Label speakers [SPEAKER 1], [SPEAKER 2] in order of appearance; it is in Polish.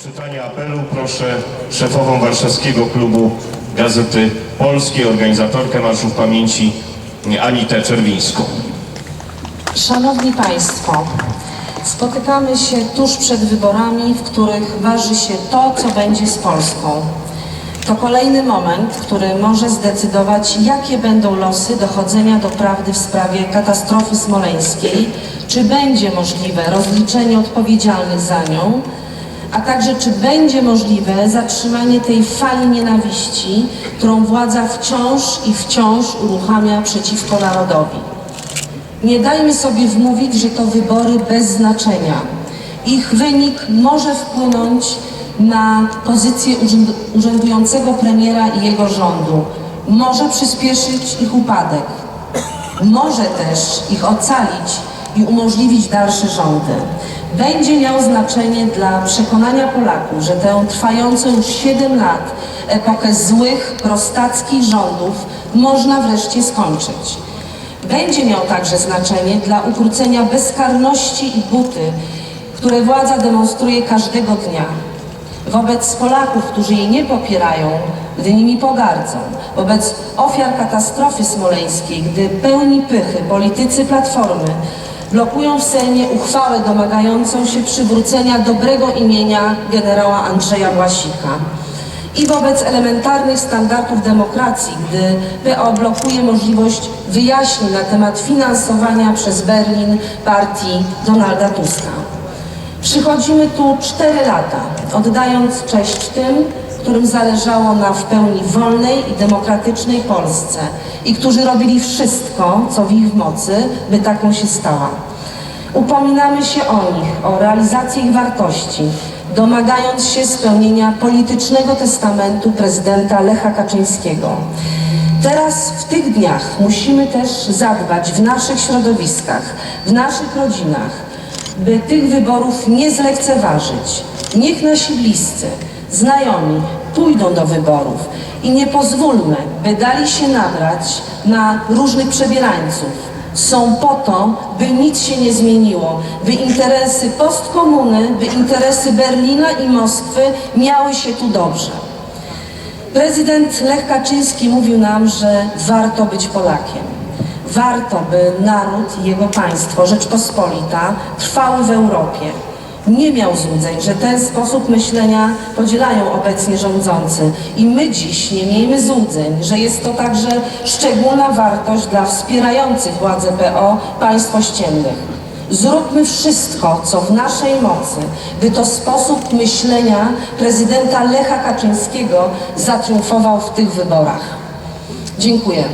[SPEAKER 1] odczytania apelu proszę szefową warszawskiego klubu Gazety Polskiej, organizatorkę Marszów Pamięci Anitę Czerwińską.
[SPEAKER 2] Szanowni Państwo, spotykamy się tuż przed wyborami, w których waży się to, co będzie z Polską. To kolejny moment, który może zdecydować, jakie będą losy dochodzenia do prawdy w sprawie katastrofy smoleńskiej, czy będzie możliwe rozliczenie odpowiedzialnych za nią, a także czy będzie możliwe zatrzymanie tej fali nienawiści, którą władza wciąż i wciąż uruchamia przeciwko narodowi. Nie dajmy sobie wmówić, że to wybory bez znaczenia. Ich wynik może wpłynąć na pozycję urzęd- urzędującego premiera i jego rządu. Może przyspieszyć ich upadek. Może też ich ocalić i umożliwić dalsze rządy. Będzie miał znaczenie dla przekonania Polaków, że tę trwającą już 7 lat epokę złych, prostackich rządów można wreszcie skończyć. Będzie miał także znaczenie dla ukrócenia bezkarności i buty, które władza demonstruje każdego dnia. Wobec Polaków, którzy jej nie popierają, gdy nimi pogardzą, wobec ofiar katastrofy smoleńskiej, gdy pełni pychy politycy Platformy blokują w Sejmie uchwałę domagającą się przywrócenia dobrego imienia generała Andrzeja Błasika i wobec elementarnych standardów demokracji, gdy PO blokuje możliwość wyjaśnień na temat finansowania przez Berlin partii Donalda Tuska. Przychodzimy tu cztery lata, oddając cześć tym, którym zależało na w pełni wolnej i demokratycznej Polsce i którzy robili wszystko, co w ich mocy, by taką się stała. Upominamy się o nich, o realizację ich wartości, domagając się spełnienia politycznego testamentu prezydenta Lecha Kaczyńskiego. Teraz, w tych dniach, musimy też zadbać w naszych środowiskach, w naszych rodzinach, by tych wyborów nie zlekceważyć. Niech nasi bliscy, znajomi pójdą do wyborów i nie pozwólmy, by dali się nabrać na różnych przebierańców. Są po to, by nic się nie zmieniło, by interesy postkomuny, by interesy Berlina i Moskwy miały się tu dobrze. Prezydent Lech Kaczyński mówił nam, że warto być Polakiem. Warto, by naród i jego państwo, Rzeczpospolita, trwały w Europie. Nie miał złudzeń, że ten sposób myślenia podzielają obecnie rządzący. I my dziś nie miejmy złudzeń, że jest to także szczególna wartość dla wspierających władzę PO państw ościennych. Zróbmy wszystko, co w naszej mocy, by to sposób myślenia prezydenta Lecha Kaczyńskiego zatriumfował w tych wyborach. Dziękuję.